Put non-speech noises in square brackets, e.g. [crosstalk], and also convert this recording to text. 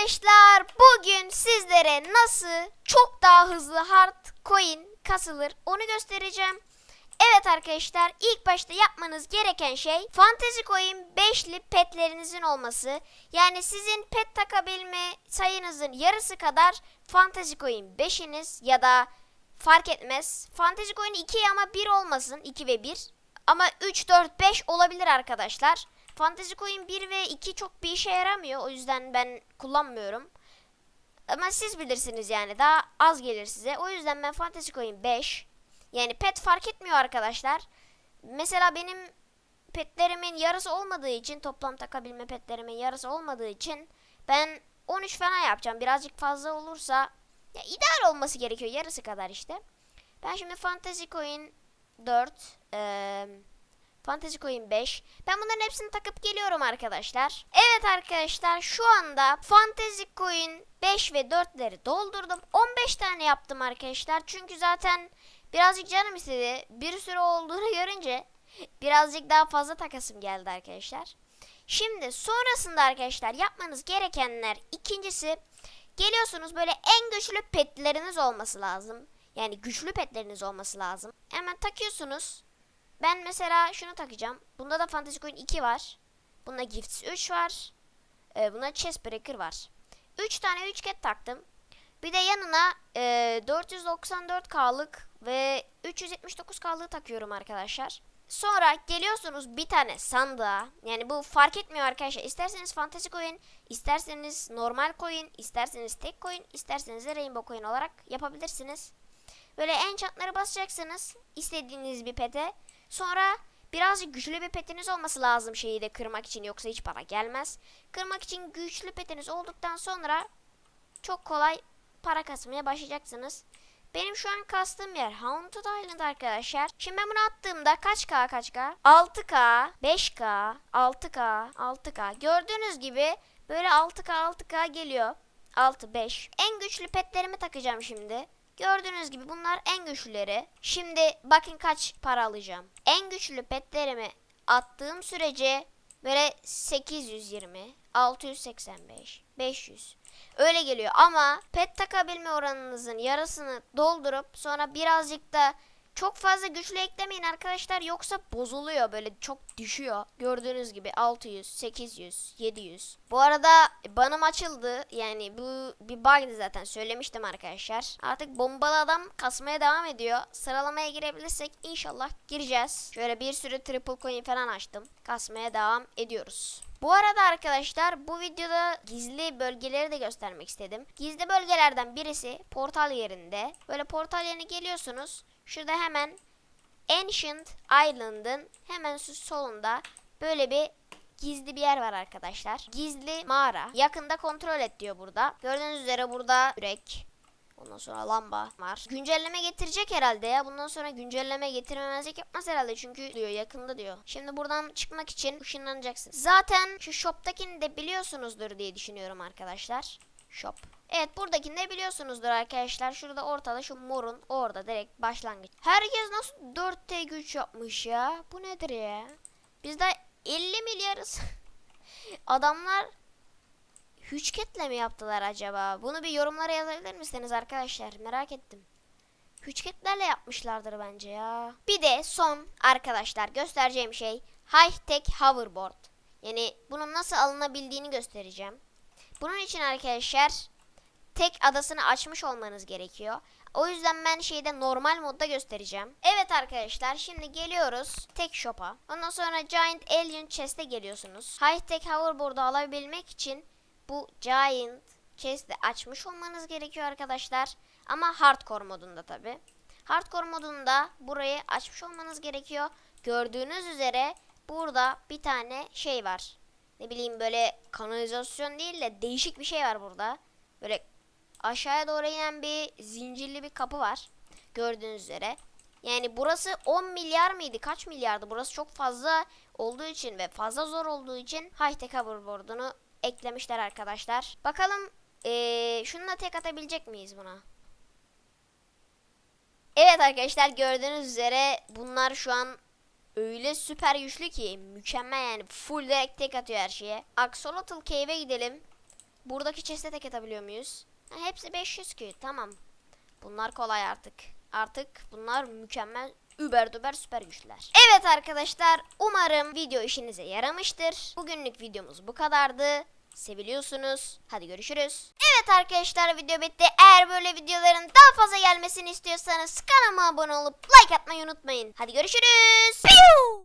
arkadaşlar bugün sizlere nasıl çok daha hızlı hard coin kasılır onu göstereceğim. Evet arkadaşlar ilk başta yapmanız gereken şey Fantasy Coin 5'li petlerinizin olması. Yani sizin pet takabilme sayınızın yarısı kadar Fantasy Coin 5'iniz ya da fark etmez. Fantasy Coin 2 ama 1 olmasın 2 ve 1. Ama 3, 4, 5 olabilir arkadaşlar. Fantasy Coin 1 ve 2 çok bir işe yaramıyor. O yüzden ben kullanmıyorum. Ama siz bilirsiniz yani daha az gelir size. O yüzden ben Fantasy Coin 5 yani pet fark etmiyor arkadaşlar. Mesela benim petlerimin yarısı olmadığı için toplam takabilme petlerimin yarısı olmadığı için ben 13 falan yapacağım. Birazcık fazla olursa ya ideal olması gerekiyor yarısı kadar işte. Ben şimdi Fantasy Coin 4 eee Fantasy Coin 5. Ben bunların hepsini takıp geliyorum arkadaşlar. Evet arkadaşlar şu anda Fantasy Coin 5 ve 4'leri doldurdum. 15 tane yaptım arkadaşlar. Çünkü zaten birazcık canım istedi. Bir sürü olduğunu [laughs] görünce birazcık daha fazla takasım geldi arkadaşlar. Şimdi sonrasında arkadaşlar yapmanız gerekenler ikincisi geliyorsunuz böyle en güçlü petleriniz olması lazım. Yani güçlü petleriniz olması lazım. Hemen takıyorsunuz. Ben mesela şunu takacağım. Bunda da Fantasy Coin 2 var. Bunda Gifts 3 var. Ee, bunda Chest Breaker var. 3 tane 3 ket taktım. Bir de yanına e, 494K'lık ve 379K'lığı takıyorum arkadaşlar. Sonra geliyorsunuz bir tane sandığa. Yani bu fark etmiyor arkadaşlar. İsterseniz Fantasy Coin, isterseniz normal coin, isterseniz tek coin, isterseniz de Rainbow Coin olarak yapabilirsiniz. Böyle enchantları basacaksınız istediğiniz bir pete. Sonra birazcık güçlü bir petiniz olması lazım şeyi de kırmak için yoksa hiç para gelmez. Kırmak için güçlü petiniz olduktan sonra çok kolay para kasmaya başlayacaksınız. Benim şu an kastığım yer Haunted Island arkadaşlar. Şimdi ben bunu attığımda kaç K kaç K? 6K, 5K, 6K, 6K. Gördüğünüz gibi böyle 6K 6K geliyor. 6 5. En güçlü petlerimi takacağım şimdi. Gördüğünüz gibi bunlar en güçlüleri. Şimdi bakın kaç para alacağım. En güçlü petlerimi attığım sürece böyle 820, 685, 500 öyle geliyor. Ama pet takabilme oranınızın yarısını doldurup sonra birazcık da çok fazla güçlü eklemeyin arkadaşlar yoksa bozuluyor böyle çok düşüyor. Gördüğünüz gibi 600, 800, 700. Bu arada banım açıldı. Yani bu bir bug'dı zaten söylemiştim arkadaşlar. Artık bombalı adam kasmaya devam ediyor. Sıralamaya girebilirsek inşallah gireceğiz. Şöyle bir sürü triple coin falan açtım. Kasmaya devam ediyoruz. Bu arada arkadaşlar bu videoda gizli bölgeleri de göstermek istedim. Gizli bölgelerden birisi portal yerinde. Böyle portal yerine geliyorsunuz. Şurada hemen Ancient Island'ın hemen solunda böyle bir gizli bir yer var arkadaşlar. Gizli mağara. Yakında kontrol et diyor burada. Gördüğünüz üzere burada yürek. Ondan sonra lamba var. Güncelleme getirecek herhalde ya. Bundan sonra güncelleme getirmemezlik yapmaz herhalde. Çünkü diyor yakında diyor. Şimdi buradan çıkmak için ışınlanacaksın. Zaten şu shop'takini de biliyorsunuzdur diye düşünüyorum arkadaşlar. Shop. Evet buradakini de biliyorsunuzdur arkadaşlar. Şurada ortada şu morun orada direkt başlangıç. Herkes nasıl 4T güç yapmış ya? Bu nedir ya? Biz de 50 milyarız. [laughs] Adamlar Hüçketle mi yaptılar acaba? Bunu bir yorumlara yazabilir misiniz arkadaşlar? Merak ettim. Hüçketlerle yapmışlardır bence ya. Bir de son arkadaşlar göstereceğim şey High Tech Hoverboard. Yani bunun nasıl alınabildiğini göstereceğim. Bunun için arkadaşlar tek adasını açmış olmanız gerekiyor. O yüzden ben şeyde normal modda göstereceğim. Evet arkadaşlar şimdi geliyoruz tek shop'a. Ondan sonra Giant Alien Chest'e geliyorsunuz. High Tech Hoverboard'u alabilmek için bu Giant Chest'i açmış olmanız gerekiyor arkadaşlar. Ama hardcore modunda tabi. Hardcore modunda burayı açmış olmanız gerekiyor. Gördüğünüz üzere burada bir tane şey var. Ne bileyim böyle kanalizasyon değil de değişik bir şey var burada. Böyle aşağıya doğru inen bir zincirli bir kapı var. Gördüğünüz üzere. Yani burası 10 milyar mıydı? Kaç milyardı? Burası çok fazla olduğu için ve fazla zor olduğu için high tech hoverboard'unu eklemişler arkadaşlar. Bakalım ee, şununla tek atabilecek miyiz buna? Evet arkadaşlar gördüğünüz üzere bunlar şu an öyle süper güçlü ki mükemmel yani full direkt tek atıyor her şeye. Axolotl Cave'e gidelim. Buradaki chest'e tek atabiliyor muyuz? Ha, hepsi 500 ki. Tamam. Bunlar kolay artık. Artık bunlar mükemmel über düber süper güçler. Evet arkadaşlar umarım video işinize yaramıştır. Bugünlük videomuz bu kadardı. Seviliyorsunuz. Hadi görüşürüz. Evet arkadaşlar video bitti. Eğer böyle videoların daha fazla gelmesini istiyorsanız kanalıma abone olup like atmayı unutmayın. Hadi görüşürüz. Piu!